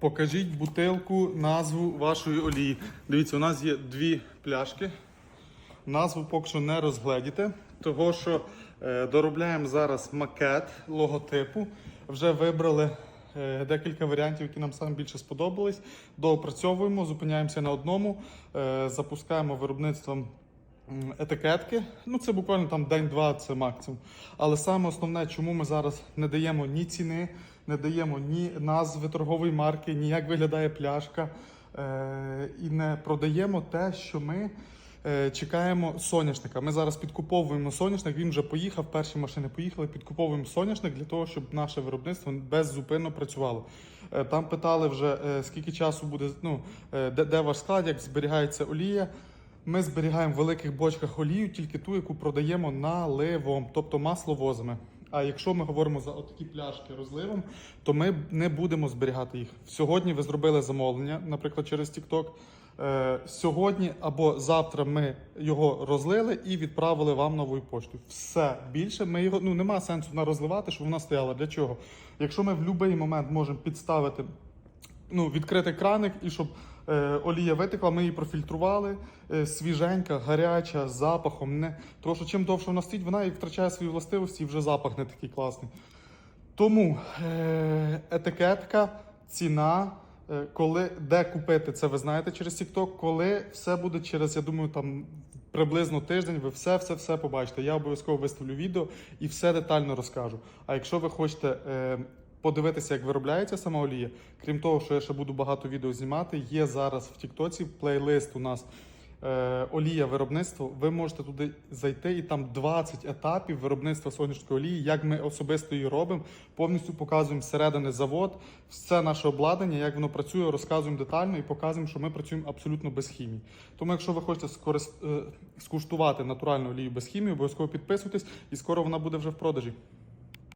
Покажіть бутилку, назву вашої олії. Дивіться, у нас є дві пляшки. Назву поки що не розгледіте, того що е, доробляємо зараз макет логотипу. Вже вибрали е, декілька варіантів, які нам саме більше сподобались. Доопрацьовуємо, зупиняємося на одному, е, запускаємо виробництвом етикетки. Ну, це буквально там день-два, це максимум. Але саме основне, чому ми зараз не даємо ні ціни, не даємо ні назви торгової марки, ні як виглядає пляшка. Е, і не продаємо те, що ми е, чекаємо соняшника. Ми зараз підкуповуємо соняшник. Він вже поїхав. Перші машини поїхали. Підкуповуємо соняшник для того, щоб наше виробництво беззупинно працювало. Е, Там питали вже скільки часу буде, ну де, де ваш склад, як зберігається олія. Ми зберігаємо в великих бочках олію, тільки ту, яку продаємо наливом, тобто масловозами. А якщо ми говоримо за отакі пляшки розливом, то ми не будемо зберігати їх. Сьогодні ви зробили замовлення, наприклад, через TikTok. Е, сьогодні або завтра ми його розлили і відправили вам новою поштою. Все більше ми його ну нема сенсу на розливати, щоб вона стояла. Для чого? Якщо ми в будь-який момент можемо підставити ну, відкрити краник і щоб олія витекла, ми її профільтрували. Е, свіженька, гаряча, з запахом. Не... Що чим довше вона стоїть, вона і втрачає свої властивості і вже запах не такий класний. Тому е, етикетка, ціна, е, коли де купити, це ви знаєте через TikTok, коли все буде через, я думаю, там приблизно тиждень, ви все, все, все побачите. Я обов'язково виставлю відео і все детально розкажу. А якщо ви хочете е, подивитися, як виробляється сама олія, крім того, що я ще буду багато відео знімати, є зараз в TikTok плейлист у нас. Е, олія виробництва, ви можете туди зайти і там 20 етапів виробництва соняшної олії, як ми особисто її робимо. Повністю показуємо зсередини завод, все наше обладнання, як воно працює, розказуємо детально і показуємо, що ми працюємо абсолютно без хімії. Тому, якщо ви хочете скорист... е, скуштувати натуральну олію без хімії, обов'язково підписуйтесь і скоро вона буде вже в продажі.